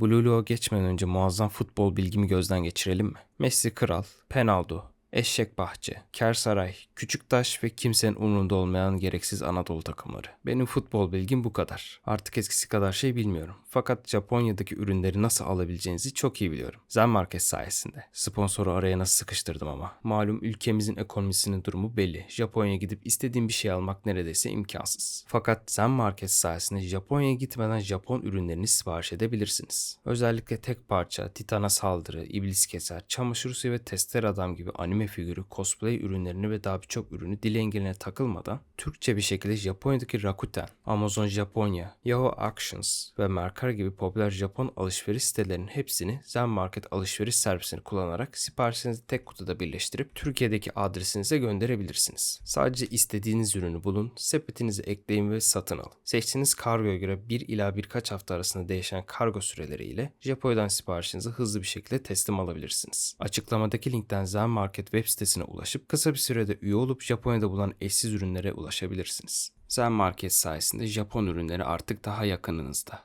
Blue Lock'a geçmeden önce muazzam futbol bilgimi gözden geçirelim mi? Messi kral, Penaldo, Eşek Bahçe, Kersaray, Küçüktaş ve kimsenin umrunda olmayan gereksiz Anadolu takımları. Benim futbol bilgim bu kadar. Artık eskisi kadar şey bilmiyorum. Fakat Japonya'daki ürünleri nasıl alabileceğinizi çok iyi biliyorum. Zen Market sayesinde. Sponsoru araya nasıl sıkıştırdım ama. Malum ülkemizin ekonomisinin durumu belli. Japonya'ya gidip istediğim bir şey almak neredeyse imkansız. Fakat Zen Market sayesinde Japonya'ya gitmeden Japon ürünlerini sipariş edebilirsiniz. Özellikle tek parça, Titan'a saldırı, iblis keser, çamaşır suyu ve testere adam gibi anime figürü, cosplay ürünlerini ve daha birçok ürünü dil engeline takılmadan Türkçe bir şekilde Japonya'daki Rakuten, Amazon Japonya, Yahoo Actions ve Mercari gibi popüler Japon alışveriş sitelerinin hepsini Zen Market alışveriş servisini kullanarak siparişinizi tek kutuda birleştirip Türkiye'deki adresinize gönderebilirsiniz. Sadece istediğiniz ürünü bulun, sepetinize ekleyin ve satın alın. Seçtiğiniz kargoya göre 1 ila birkaç hafta arasında değişen kargo süreleriyle Japonya'dan siparişinizi hızlı bir şekilde teslim alabilirsiniz. Açıklamadaki linkten Zen Market web sitesine ulaşıp kısa bir sürede üye olup Japonya'da bulunan eşsiz ürünlere ulaşabilirsiniz. Zen Market sayesinde Japon ürünleri artık daha yakınınızda.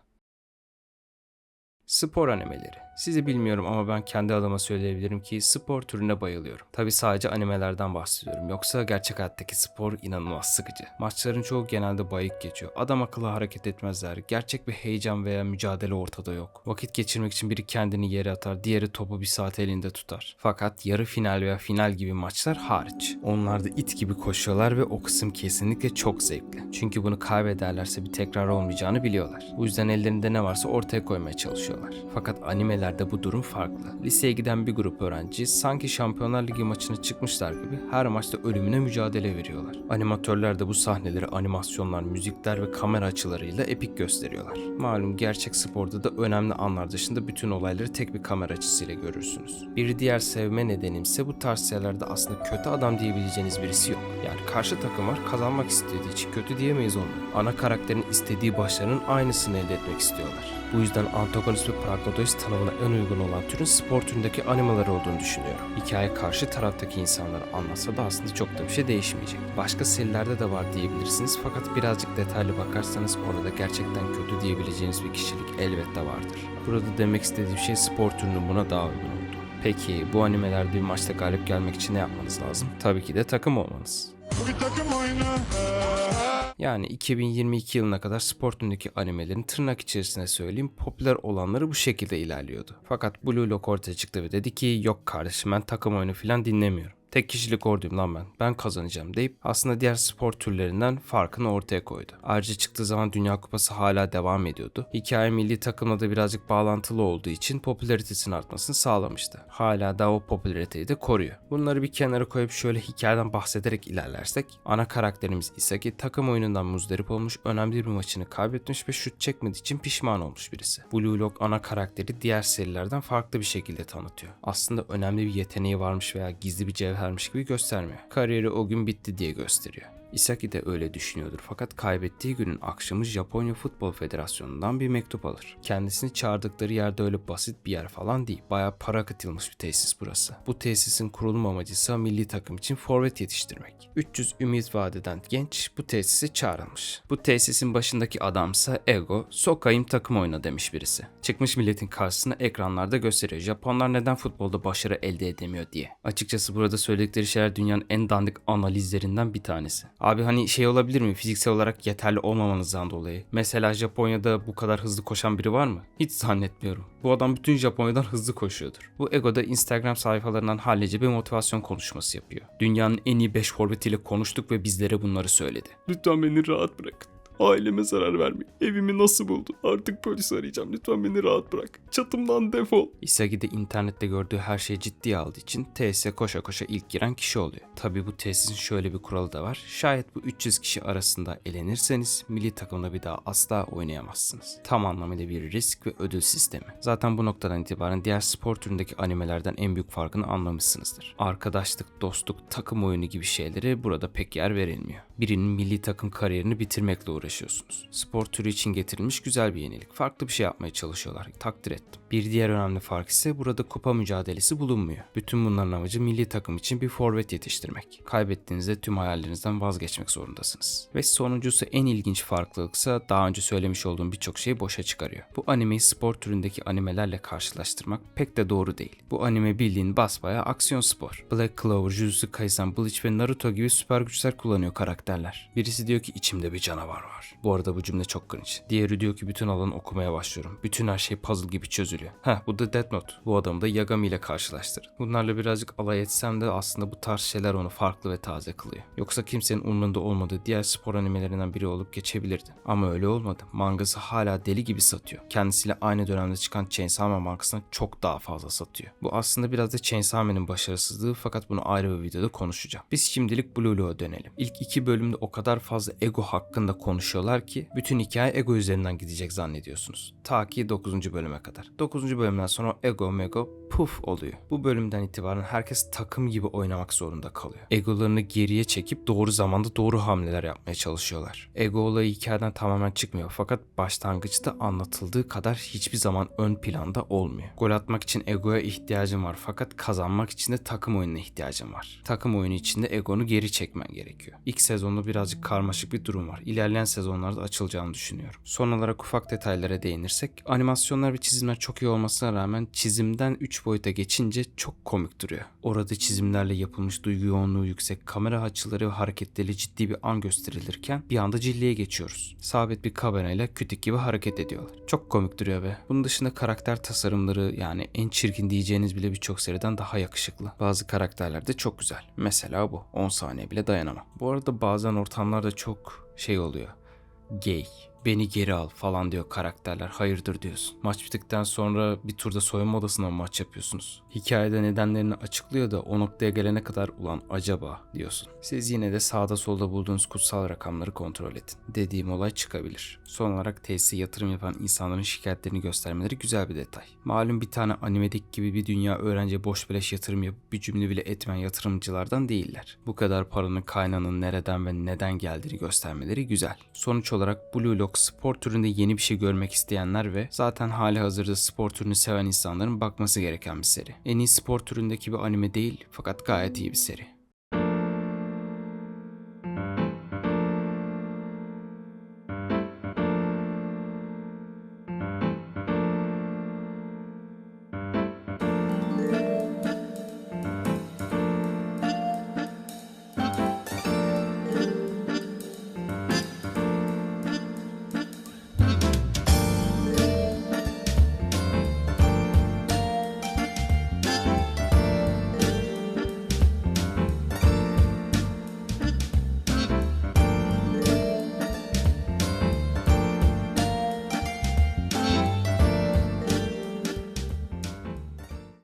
Spor animeleri. Sizi bilmiyorum ama ben kendi adıma söyleyebilirim ki spor türüne bayılıyorum. Tabi sadece animelerden bahsediyorum. Yoksa gerçek hayattaki spor inanılmaz sıkıcı. Maçların çoğu genelde bayık geçiyor. Adam akıllı hareket etmezler. Gerçek bir heyecan veya mücadele ortada yok. Vakit geçirmek için biri kendini yere atar, diğeri topu bir saat elinde tutar. Fakat yarı final veya final gibi maçlar hariç. Onlar da it gibi koşuyorlar ve o kısım kesinlikle çok zevkli. Çünkü bunu kaybederlerse bir tekrar olmayacağını biliyorlar. Bu yüzden ellerinde ne varsa ortaya koymaya çalışıyorlar. Fakat animelerde bu durum farklı. Liseye giden bir grup öğrenci sanki Şampiyonlar Ligi maçına çıkmışlar gibi her maçta ölümüne mücadele veriyorlar. Animatörler de bu sahneleri animasyonlar, müzikler ve kamera açılarıyla epik gösteriyorlar. Malum gerçek sporda da önemli anlar dışında bütün olayları tek bir kamera açısıyla görürsünüz. Bir diğer sevme nedenimse bu tarz şeylerde aslında kötü adam diyebileceğiniz birisi yok. Yani karşı takım var kazanmak istediği için kötü diyemeyiz onu. Ana karakterin istediği başarının aynısını elde etmek istiyorlar. Bu yüzden antagonist ve pragmatist tanımına en uygun olan türün spor türündeki animalar olduğunu düşünüyorum. Hikaye karşı taraftaki insanları anlatsa da aslında çok da bir şey değişmeyecek. Başka serilerde de var diyebilirsiniz fakat birazcık detaylı bakarsanız orada gerçekten kötü diyebileceğiniz bir kişilik elbette vardır. Burada demek istediğim şey spor türünün buna daha uygun oldu. Peki bu animelerde bir maçta galip gelmek için ne yapmanız lazım? Tabii ki de takım olmanız. Bu bir takım oyunu. Yani 2022 yılına kadar spor türündeki animelerin tırnak içerisine söyleyeyim popüler olanları bu şekilde ilerliyordu. Fakat Blue Lock ortaya çıktı ve dedi ki yok kardeşim ben takım oyunu falan dinlemiyorum. Tek kişilik orduyum lan ben. Ben kazanacağım deyip aslında diğer spor türlerinden farkını ortaya koydu. Ayrıca çıktığı zaman Dünya Kupası hala devam ediyordu. Hikaye milli takımla da birazcık bağlantılı olduğu için popülaritesinin artmasını sağlamıştı. Hala da o popülariteyi de koruyor. Bunları bir kenara koyup şöyle hikayeden bahsederek ilerlersek ana karakterimiz Isagi takım oyunundan muzdarip olmuş, önemli bir maçını kaybetmiş ve şut çekmediği için pişman olmuş birisi. Blue Lock ana karakteri diğer serilerden farklı bir şekilde tanıtıyor. Aslında önemli bir yeteneği varmış veya gizli bir cevhermiş gibi göstermiyor. Kariyeri o gün bitti diye gösteriyor. Isaki de öyle düşünüyordur fakat kaybettiği günün akşamı Japonya Futbol Federasyonu'ndan bir mektup alır. Kendisini çağırdıkları yerde öyle basit bir yer falan değil. Bayağı para akıtılmış bir tesis burası. Bu tesisin kurulum amacı ise milli takım için forvet yetiştirmek. 300 ümit vadeden genç bu tesise çağrılmış. Bu tesisin başındaki adamsa Ego, sokayım takım oyna demiş birisi. Çıkmış milletin karşısına ekranlarda gösteriyor. Japonlar neden futbolda başarı elde edemiyor diye. Açıkçası burada söyledikleri şeyler dünyanın en dandik analizlerinden bir tanesi. Abi hani şey olabilir mi fiziksel olarak yeterli olmamanızdan dolayı? Mesela Japonya'da bu kadar hızlı koşan biri var mı? Hiç zannetmiyorum. Bu adam bütün Japonya'dan hızlı koşuyordur. Bu Ego'da Instagram sayfalarından hallice bir motivasyon konuşması yapıyor. Dünyanın en iyi 5 forvetiyle konuştuk ve bizlere bunları söyledi. Lütfen beni rahat bırakın. Aileme zarar vermeyin. Evimi nasıl buldun? Artık polis arayacağım. Lütfen beni rahat bırak. Çatımdan defol. Isagi de internette gördüğü her şeyi ciddiye aldığı için tesise koşa koşa ilk giren kişi oluyor. Tabi bu tesisin şöyle bir kuralı da var. Şayet bu 300 kişi arasında elenirseniz milli takımda bir daha asla oynayamazsınız. Tam anlamıyla bir risk ve ödül sistemi. Zaten bu noktadan itibaren diğer spor türündeki animelerden en büyük farkını anlamışsınızdır. Arkadaşlık, dostluk, takım oyunu gibi şeylere burada pek yer verilmiyor. Birinin milli takım kariyerini bitirmekle uğraşıyorsunuz. Spor türü için getirilmiş güzel bir yenilik. Farklı bir şey yapmaya çalışıyorlar. Takdir ettim. Bir diğer önemli fark ise burada kupa mücadelesi bulunmuyor. Bütün bunların amacı milli takım için bir forvet yetiştirmek. Kaybettiğinizde tüm hayallerinizden vazgeçmek zorundasınız. Ve sonuncusu en ilginç farklılıksa daha önce söylemiş olduğum birçok şeyi boşa çıkarıyor. Bu animeyi spor türündeki animelerle karşılaştırmak pek de doğru değil. Bu anime bildiğin basbaya aksiyon spor. Black Clover, Jujutsu Kaisen, Bleach ve Naruto gibi süper güçler kullanıyor karakterler. Birisi diyor ki içimde bir canavar var. Bu arada bu cümle çok cringe. Diğeri diyor ki bütün alanı okumaya başlıyorum. Bütün her şey puzzle gibi çözülüyor. Heh bu da Death Note. Bu adamı da Yagami ile karşılaştır. Bunlarla birazcık alay etsem de aslında bu tarz şeyler onu farklı ve taze kılıyor. Yoksa kimsenin umrunda olmadığı diğer spor animelerinden biri olup geçebilirdi. Ama öyle olmadı. Mangası hala deli gibi satıyor. Kendisiyle aynı dönemde çıkan Chainsaw Man mangasından çok daha fazla satıyor. Bu aslında biraz da Chainsaw Man'in başarısızlığı fakat bunu ayrı bir videoda konuşacağım. Biz şimdilik Blue Lock'a dönelim. İlk iki bölümde o kadar fazla ego hakkında konuşuyorlar ki bütün hikaye ego üzerinden gidecek zannediyorsunuz. Ta ki 9. bölüme kadar. 9. bölümden sonra ego mego puf oluyor. Bu bölümden itibaren herkes takım gibi oynamak zorunda kalıyor. Egolarını geriye çekip doğru zamanda doğru hamleler yapmaya çalışıyorlar. Ego olayı hikayeden tamamen çıkmıyor fakat başlangıçta anlatıldığı kadar hiçbir zaman ön planda olmuyor. Gol atmak için egoya ihtiyacın var fakat kazanmak için de takım oyununa ihtiyacın var. Takım oyunu içinde egonu geri çekmen gerekiyor. İlk sezonda birazcık karmaşık bir durum var. İlerleyen sezonlarda açılacağını düşünüyorum. Son olarak ufak detaylara değinirsek animasyonlar ve çizimler çok iyi olmasına rağmen çizimden 3 boyuta geçince çok komik duruyor. Orada çizimlerle yapılmış duygu yoğunluğu yüksek kamera açıları ve hareketleri ciddi bir an gösterilirken bir anda cilliye geçiyoruz. Sabit bir kamerayla kütük gibi hareket ediyorlar. Çok komik duruyor be. Bunun dışında karakter tasarımları yani en çirkin diyeceğiniz bile birçok seriden daha yakışıklı. Bazı karakterler de çok güzel. Mesela bu. 10 saniye bile dayanamam. Bu arada bazen ortamlarda çok şey oluyor. Gay. Beni geri al falan diyor karakterler. Hayırdır diyorsun. Maç bittikten sonra bir turda soyunma odasına maç yapıyorsunuz? Hikayede nedenlerini açıklıyor da o noktaya gelene kadar ulan acaba diyorsun. Siz yine de sağda solda bulduğunuz kutsal rakamları kontrol edin. Dediğim olay çıkabilir. Son olarak tesise yatırım yapan insanların şikayetlerini göstermeleri güzel bir detay. Malum bir tane animedeki gibi bir dünya öğrenciye boş beleş yatırım yapıp bir cümle bile etmeyen yatırımcılardan değiller. Bu kadar paranın kaynağının nereden ve neden geldiğini göstermeleri güzel. Sonuç olarak Blue Lock spor türünde yeni bir şey görmek isteyenler ve zaten hali hazırda spor türünü seven insanların bakması gereken bir seri. En iyi spor türündeki bir anime değil fakat gayet iyi bir seri.